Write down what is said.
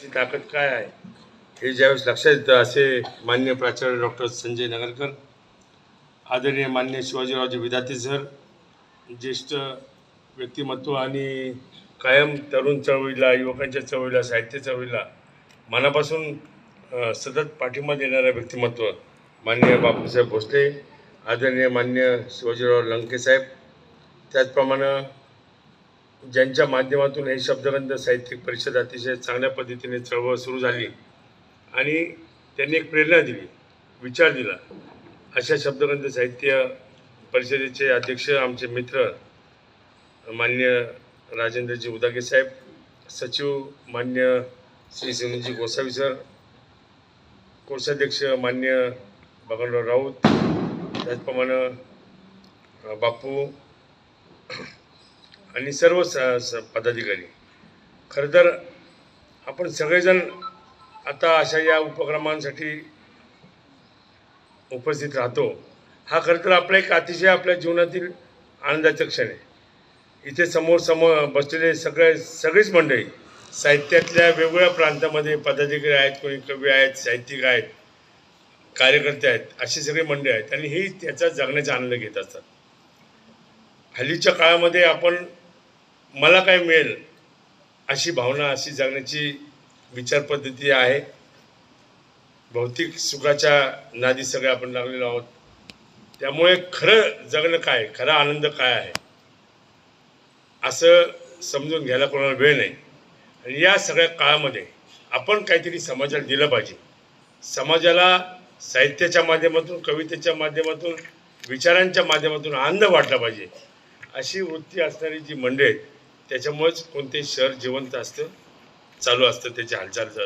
ची ताकद काय आहे? हे ज्यावेळेस लक्षात येतं असे मान्य प्राचार्य डॉक्टर संजय नगरकर आदरणीय मान्य शिवाजीरावजी विद्यार्थी सर ज्येष्ठ व्यक्तिमत्व आणि कायम तरुण चळवळीला युवकांच्या चळवळीला साहित्य चळवळीला मनापासून सतत पाठिंबा देणारं व्यक्तिमत्व मान्य बापूसाहेब भोसले आदरणीय मान्य शिवाजीराव लंके साहेब. त्याचप्रमाणे ज्यांच्या माध्यमातून हे शब्दगंध साहित्यिक परिषद अतिशय चांगल्या पद्धतीने चळवळ सुरू झाली. आणि त्यांनी एक प्रेरणा दिली विचार दिला. अशा शब्दगंध साहित्य परिषदेचे अध्यक्ष आमचे मित्र मान्य राजेंद्रजी उदागे साहेब सचिव मान्य श्री सुनीलजी गोसावी सर कोषाध्यक्ष मान्य बबनराव राऊत त्याचप्रमाणे बापू आणि सर्व स स- पदाधिकारी. खरं तर आपण सगळेजण आता अशा या उपक्रमांसाठी उपस्थित राहतो. हा खरं तर आपला एक अतिशय आपल्या जीवनातील आनंदाचा क्षण आहे. इथे समोर समोर बसलेले सगळे सगळीच मंडळी साहित्यातल्या वेगवेगळ्या प्रांतामध्ये पदाधिकारी आहेत कोणी कवी आहेत साहित्यिक आहेत कार्यकर्ते आहेत अशी सगळी मंडळी आहेत. आणि ही त्याचा जगण्याचा आनंद घेत असतात. हल्लीच्या काळामध्ये आपण मला काय मिळेल अशी भावना अशी जगण्याची विचारपद्धती आहे. भौतिक सुखाच्या नादी सगळे आपण लागलेलो आहोत. त्यामुळे खरं जगणं काय खरा आनंद काय आहे? असं समजून घ्यायला कोणाला वेळ नाही. आणि या सगळ्या काळामध्ये आपण काहीतरी समाजाला दिलं पाहिजे. समाजाला साहित्याच्या माध्यमातून कवितेच्या माध्यमातून विचारांच्या माध्यमातून आनंद वाटला पाहिजे. अशी वृत्ती असणारी जी मंडळी आहेत त्याच्यामुळेच कोणते शहर जिवंत असतं चालू असतं त्याची हालचाल